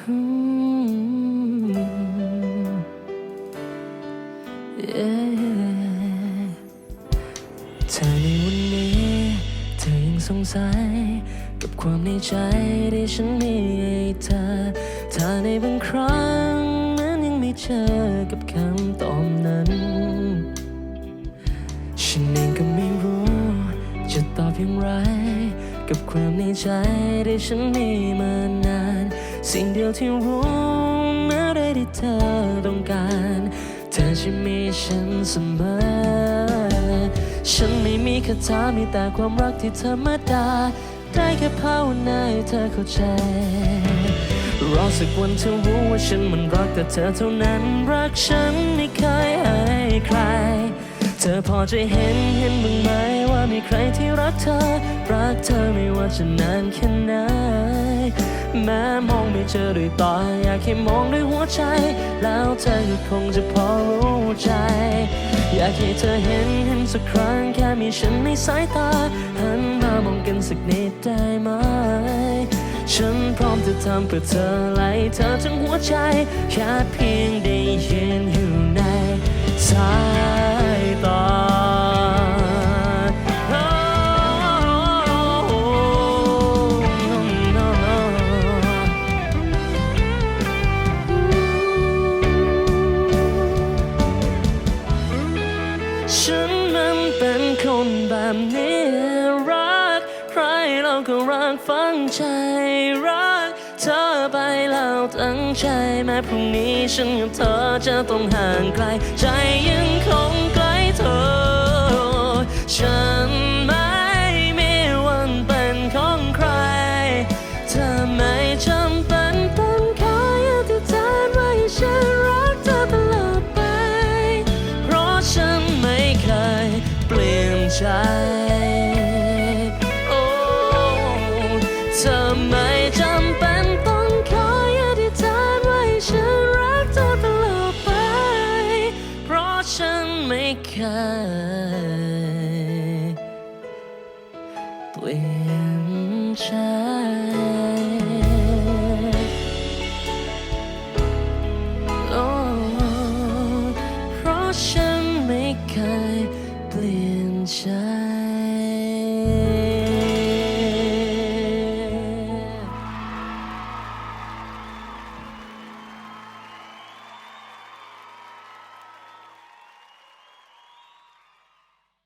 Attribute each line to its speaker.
Speaker 1: เธอในวันนี้ เธอยังสงสัย กับความในใจที่ฉันมีให้เธอ ถ้าในบางครั้งนั้นยังไม่เจอกับคำตอบนั้น ฉันเองก็ไม่รู้ จะตอบอย่างไร กับความในใจที่ฉันมีมานาน สิ่งเดียวที่รู้เมื่อใดที่เธอต้องการ เธอจะมีฉันเสมอ ฉันไม่มีคาถามีแต่ความรักที่เธรรมดาได้แค่ภาวนาให้เธอเข้าใจรอสักวันเธอรู้ว่าฉันมันรักแต่เธอเท่านั้น รักฉันไม่เคยให้ใคร เธอพอจะเห็นเห็นบ้างไหมว่ามีใครที่รักเธอ รักเธอไม่ว่าจะนานแค่ไหน แม้มองไม่เจอด้วยตาอยากให้มองด้วยหัวใจ แล้วเธอก็คงจะพอรู้ใจ อยากให้เธอเห็นเห็นสักครั้งแค่มีฉันในสายตา หันมามองกันสักนิดได้ไหมฉันพร้อมจะทำเพื่อเธอไล่เธอทั้งหัวใจ แค่เพียงได้ยืนอยู่ในสาย ฉันมันเป็นคนแบบนี้รัก ใครเราก็รักฟังใจรัก เธอไปแล้วตั้งใจแม้พรุ่งนี้ฉันกับเธอจะต้องห่างไกล ใจยังคง ใจ โอ้เธอไม่จำเป็นต้องคอยอธิษฐานว่าฉันรักเธอตลอดไป เพราะฉันไม่เคยเปลี่ยนใจโอ้เพราะฉันไม่เคยเปลี่ยน 这